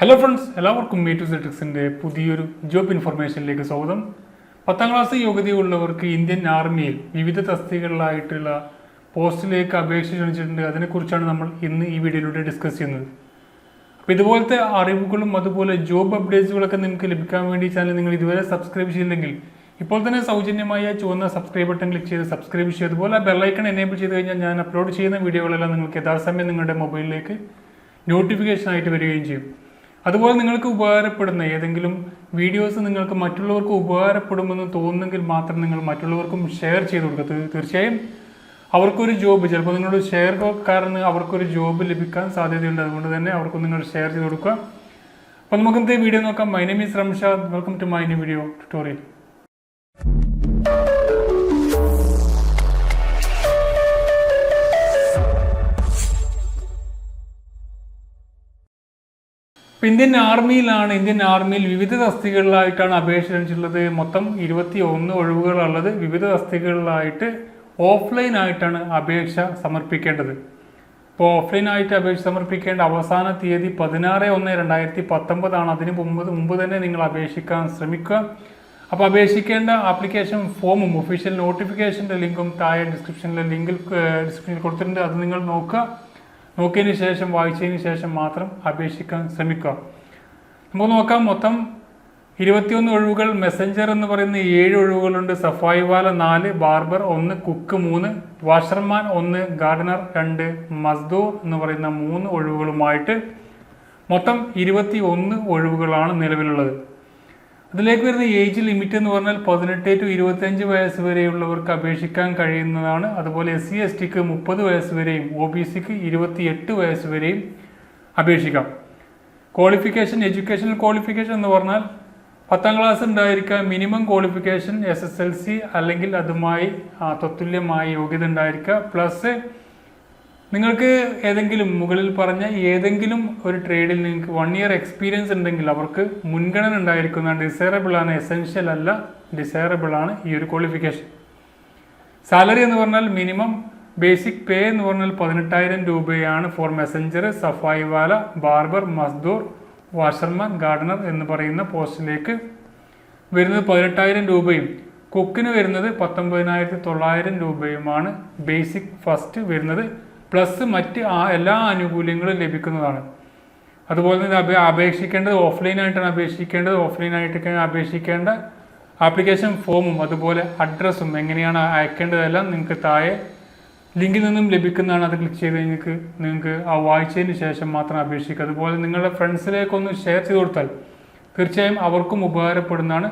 Hello friends എല്ലാവർക്കും മീ ടു സെട്രിക്സിന്റെ പുതിയൊരു ജോബ് ഇൻഫർമേഷനിലേക്ക് സ്വാഗതം. പത്താം ക്ലാസ് യോഗ്യതയുള്ളവർക്ക് ഇന്ത്യൻ ആർമിയിൽ വിവിധ തസ്തികകളിലായിട്ടുള്ള പോസ്റ്റിലേക്ക് അപേക്ഷ ക്ഷണിച്ചിട്ടുണ്ട്. അതിനെക്കുറിച്ചാണ് നമ്മൾ ഇന്ന് ഈ വീഡിയോയിലൂടെ ഡിസ്കസ് ചെയ്യുന്നത്. അപ്പോൾ ഇതുപോലത്തെ അറിവുകളും അതുപോലെ ജോബ് അപ്ഡേറ്റ്സുകളൊക്കെ നിങ്ങൾക്ക് ലഭിക്കാൻ വേണ്ടി ചാനൽ നിങ്ങൾ ഇതുവരെ സബ്സ്ക്രൈബ് ചെയ്തില്ലെങ്കിൽ ഇപ്പോൾ തന്നെ സൗജന്യമായ ചുവന്ന സബ്സ്ക്രൈബ് ബട്ടൺ ക്ലിക്ക് ചെയ്ത് സബ്സ്ക്രൈബ് ചെയ്യുക. അതുപോലെ ബെല്ലൈക്കൺ എനേബിൾ ചെയ്ത് കഴിഞ്ഞാൽ ഞാൻ അപ്ലോഡ് ചെയ്യുന്ന വീഡിയോകളെല്ലാം നിങ്ങൾക്ക് യഥാസമയം നിങ്ങളുടെ മൊബൈലിലേക്ക് നോട്ടിഫിക്കേഷൻ ആയിട്ട് വരികയും ചെയ്യും. അതുപോലെ നിങ്ങൾക്ക് ഉപകാരപ്പെടുന്ന ഏതെങ്കിലും വീഡിയോസ് നിങ്ങൾക്ക് മറ്റുള്ളവർക്ക് ഉപകാരപ്പെടുമെന്ന് തോന്നുന്നെങ്കിൽ മാത്രം നിങ്ങൾ മറ്റുള്ളവർക്കും ഷെയർ ചെയ്ത് കൊടുക്കുക. തീർച്ചയായും അവർക്കൊരു ജോബ് ചിലപ്പോൾ നിങ്ങളുടെ ഷെയർ കാരണം അവർക്കൊരു ജോബ് ലഭിക്കാൻ സാധ്യതയുണ്ട്. അതുകൊണ്ട് തന്നെ അവർക്ക് നിങ്ങൾ ഷെയർ ചെയ്ത് കൊടുക്കുക. അപ്പോൾ നമുക്ക് ഇന്നത്തെ വീഡിയോ നോക്കാം. My name is Ramshad welcome to my new video tutorial ഇപ്പൊ ഇന്ത്യൻ ആർമിയിലാണ് ഇന്ത്യൻ ആർമിയിൽ വിവിധ തസ്തികകളിലായിട്ടാണ് അപേക്ഷ ക്ഷണിച്ചിട്ടുള്ളത് മൊത്തം ഇരുപത്തി ഒന്ന് ഒഴിവുകളുള്ളത് വിവിധ തസ്തികകളിലായിട്ട് ഓഫ്ലൈൻ ആയിട്ടാണ് അപേക്ഷ സമർപ്പിക്കേണ്ടത്. ഇപ്പോൾ ഓഫ്ലൈൻ ആയിട്ട് അപേക്ഷ സമർപ്പിക്കേണ്ട അവസാന തീയതി പതിനാറ് ഒന്ന് രണ്ടായിരത്തി പത്തൊമ്പതാണ് അതിന് മുമ്പ് മുമ്പ് തന്നെ നിങ്ങൾ അപേക്ഷിക്കാൻ ശ്രമിക്കുക. അപ്പോൾ അപേക്ഷിക്കേണ്ട ആപ്ലിക്കേഷൻ ഫോമും ഒഫീഷ്യൽ നോട്ടിഫിക്കേഷന്റെ ലിങ്കും താഴെ ഡിസ്ക്രിപ്ഷനിലെ ലിങ്കിൽ ഡിസ്ക്രിപ്ഷനിൽ കൊടുത്തിട്ടുണ്ട്. അത് നിങ്ങൾ നോക്കുക. നോക്കിയതിന് ശേഷം വായിച്ചതിന് ശേഷം മാത്രം അപേക്ഷിക്കാൻ ശ്രമിക്കുക. നമുക്ക് നോക്കാം മൊത്തം ഇരുപത്തിയൊന്ന് ഒഴിവുകൾ മെസ്സഞ്ചർ എന്ന് പറയുന്ന ഏഴ് ഒഴിവുകളുണ്ട്. സഫായി വാല നാല് ബാർബർ ഒന്ന് കുക്ക് മൂന്ന് വാഷർമാൻ ഒന്ന് ഗാർഡനർ രണ്ട് മസ്ദൂർ എന്ന് പറയുന്ന മൂന്ന് ഒഴിവുകളുമായിട്ട് മൊത്തം ഇരുപത്തി ഒന്ന് ഒഴിവുകളാണ് നിലവിലുള്ളത്. അതിലേക്ക് വരുന്ന ഏജ് ലിമിറ്റ് എന്ന് പറഞ്ഞാൽ പതിനെട്ട് ടു ഇരുപത്തഞ്ച് വയസ്സ് വരെയുള്ളവർക്ക് അപേക്ഷിക്കാൻ കഴിയുന്നതാണ്. അതുപോലെ എസ് സി എസ് ടിക്ക് മുപ്പത് വയസ്സ് വരെയും ഒ ബി സിക്ക് ഇരുപത്തിയെട്ട് വയസ്സ് വരെയും അപേക്ഷിക്കാം. ക്വാളിഫിക്കേഷൻ എഡ്യൂക്കേഷണൽ ക്വാളിഫിക്കേഷൻ എന്ന് പറഞ്ഞാൽ പത്താം ക്ലാസ് ഉണ്ടായിരിക്കാം minimum qualification S S L C അല്ലെങ്കിൽ അതുമായി തത്തുല്യമായ യോഗ്യത ഉണ്ടായിരിക്കുക. പ്ലസ് നിങ്ങൾക്ക് ഏതെങ്കിലും മുകളിൽ പറഞ്ഞ ഏതെങ്കിലും ഒരു ട്രേഡിൽ നിങ്ങൾക്ക് വൺ ഇയർ എക്സ്പീരിയൻസ് ഉണ്ടെങ്കിൽ അവർക്ക് മുൻഗണന ഉണ്ടായിരിക്കുന്ന ഡിസൈറബിൾ ആണ് എസെൻഷ്യൽ അല്ല ഡിസൈറബിൾ ആണ് ഈ ഒരു ക്വാളിഫിക്കേഷൻ സാലറി എന്ന് പറഞ്ഞാൽ മിനിമം ബേസിക് പേ എന്ന് പറഞ്ഞാൽ പതിനെട്ടായിരം രൂപയാണ് ഫോർ മെസഞ്ചർ സഫായി വാല ബാർബർ മസ്ദൂർ വാഷർമാൻ ഗാർഡനർ എന്ന് പറയുന്ന പോസ്റ്റിലേക്ക് വരുന്നത് പതിനെട്ടായിരം രൂപയും കുക്കിന് വരുന്നത് പത്തൊമ്പതിനായിരത്തി തൊള്ളായിരം രൂപയുമാണ് ബേസിക് ഫസ്റ്റ് വരുന്നത്. പ്ലസ് മറ്റ് എല്ലാ ആനുകൂല്യങ്ങളും ലഭിക്കുന്നതാണ്. അതുപോലെ തന്നെ അപേ അപേക്ഷിക്കേണ്ടത് ഓഫ്ലൈൻ ആയിട്ടാണ് അപേക്ഷിക്കേണ്ടത് ഓഫ്ലൈൻ ആയിട്ട് അപേക്ഷിക്കേണ്ട ആപ്ലിക്കേഷൻ ഫോമും അതുപോലെ അഡ്രസ്സും എങ്ങനെയാണ് അയക്കേണ്ടതെല്ലാം നിങ്ങൾക്ക് താഴെ ലിങ്കിൽ നിന്നും ലഭിക്കുന്നതാണ്. അത് ക്ലിക്ക് ചെയ്ത് നിങ്ങൾക്ക് നിങ്ങൾക്ക് ആ വായിച്ചതിന് ശേഷം മാത്രം അപേക്ഷിക്കുക. അതുപോലെ നിങ്ങളുടെ ഫ്രണ്ട്സിലേക്കൊന്ന് ഷെയർ ചെയ്ത് കൊടുത്താൽ തീർച്ചയായും അവർക്കും ഉപകാരപ്പെടുന്നതാണ്.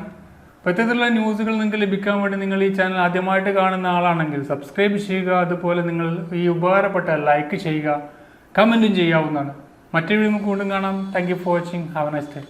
ഇത്തരത്തിലുള്ള ന്യൂസുകൾ നിങ്ങൾക്ക് ലഭിക്കാൻ വേണ്ടി നിങ്ങൾ ഈ ചാനൽ ആദ്യമായിട്ട് കാണുന്ന ആളാണെങ്കിൽ സബ്സ്ക്രൈബ് ചെയ്യുക. അതുപോലെ നിങ്ങൾ ഈ ഉപകാരപ്പെട്ട ലൈക്ക് ചെയ്യുക. കമന്റും ചെയ്യാവുന്നതാണ്. മറ്റൊരു നമുക്ക് വീണ്ടും കാണാം. Thank you for watching have nice day